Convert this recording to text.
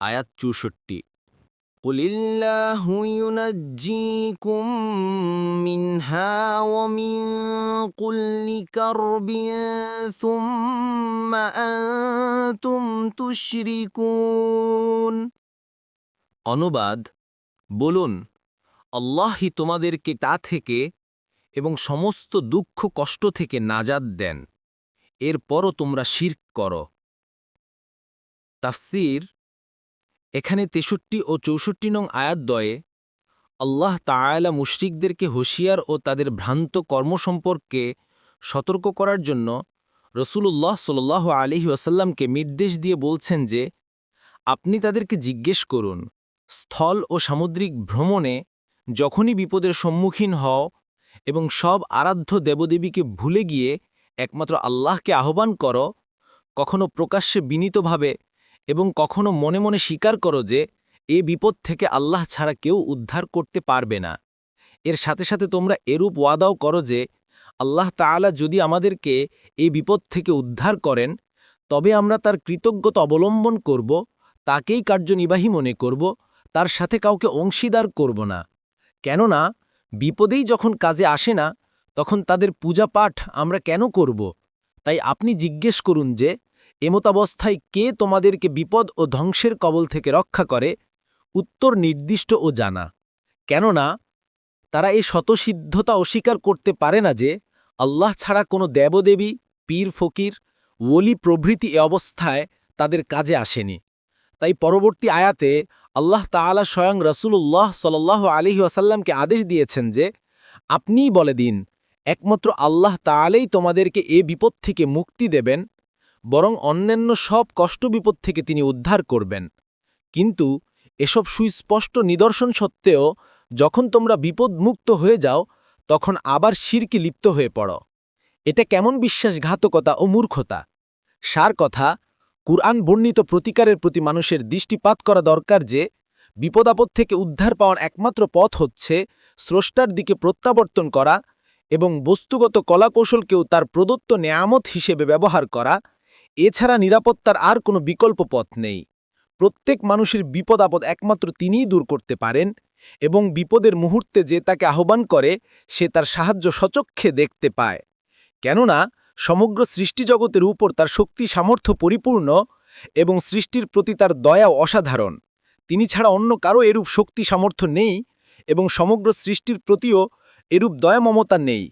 আয়াত চৌষট্টি قل الله ينجيكم منها ومن كل كرب ثم أنتم تشركون অনুবাদ বলুন আল্লাহই তোমাদেরকে তা থেকে এবং সমস্ত দুঃখ কষ্ট থেকে নাজাদ দেন এরপরও তোমরা শির্ক করো তাফসির এখানে তেষট্টি ও চৌষট্টি নং আয়াতদ্বয়ে আল্লাহ তায়ালা মুশরিকদেরকে হুঁশিয়ার ও তাদের ভ্রান্ত কর্ম সম্পর্কে সতর্ক করার জন্য রসুলুল্লাহ সাল্লাহ আলহি ওয়াসাল্লামকে নির্দেশ দিয়ে বলছেন যে, আপনি তাদেরকে জিজ্ঞেস করুন, স্থল ও সামুদ্রিক ভ্রমণে যখনই বিপদের সম্মুখীন হও এবং সব আরাধ্য দেবদেবীকে ভুলে গিয়ে একমাত্র আল্লাহকে আহ্বান করো, কখনো প্রকাশ্যে বিনীতভাবে এবং কখনো মনে মনে স্বীকার করো যে, এ বিপদ থেকে আল্লাহ ছাড়া কেউ উদ্ধার করতে পারবে না। এর সাথে সাথে তোমরা এরূপ ওয়াদাও করো যে, আল্লাহ তাআলা যদি আমাদেরকে এই বিপদ থেকে উদ্ধার করেন, তবে আমরা তার কৃতজ্ঞতা অবলম্বন করব, তাকেই কার্যনির্বাহী মনে করব, তার সাথে কাউকে অংশীদার করব না। কেননা, বিপদেই যখন কাজে আসে না, তখন তাদের পূজা পাঠ আমরা কেন করব? তাই আপনি জিজ্ঞেস করুন যে এমতাবস্থায় কে তোমাদেরকে বিপদ ও ধ্বংসের কবল থেকে রক্ষা করে, উত্তর নির্দিষ্ট ও জানা। কেননা, তারা এই শতসিদ্ধতা অস্বীকার করতে পারে না যে, আল্লাহ ছাড়া কোনো দেবদেবী, পীর ফকির, ওলি প্রভৃতি এ অবস্থায় তাদের কাজে আসেনি। তাই পরবর্তী আয়াতে আল্লাহ তাআলা স্বয়ং রসুল্লাহ সাল্লাহ আলহি আসাল্লামকে আদেশ দিয়েছেন যে, আপনিই বলে দিন, একমাত্র আল্লাহ তাআলাই তোমাদেরকে এ বিপদ থেকে মুক্তি দেবেন বরং অন্যান্য সব কষ্ট বিপদ থেকে তিনি উদ্ধার করবেন। কিন্তু এসব সুস্পষ্ট নিদর্শন সত্ত্বেও যখন তোমরা বিপদমুক্ত হয়ে যাও, তখন আবার শিরকে লিপ্ত হয়ে পড়ো। এটা কেমন বিশ্বাসঘাতকতা ও মূর্খতা? সার কথা, কুরআন বর্ণিত প্রতিকারের প্রতি মানুষের দৃষ্টিপাত করা দরকার যে, বিপদাপদ থেকে উদ্ধার পাওয়ার একমাত্র পথ হচ্ছে স্রষ্টার দিকে প্রত্যাবর্তন করা এবং বস্তুগত কলাকৌশলকেও তার প্রদত্ত নেয়ামত হিসেবে ব্যবহার করা এছাড়া নিরাপত্তার আর কোনো বিকল্প পথ নেই। প্রত্যেক মানুষের বিপদ আপদ একমাত্র তিনিই দূর করতে পারেন এবং বিপদের মুহূর্তে যে তাকে আহ্বান করে, সে তার সাহায্য সচক্ষে দেখতে পায়। কেননা, সমগ্র সৃষ্টিজগতের উপর তার শক্তি সামর্থ্য পরিপূর্ণ এবং সৃষ্টির প্রতি তার দয়া অসাধারণ। তিনি ছাড়া অন্য কারও এরূপ শক্তি সামর্থ্য নেই এবং সমগ্র সৃষ্টির প্রতিও এরূপ দয়া মমতা নেই।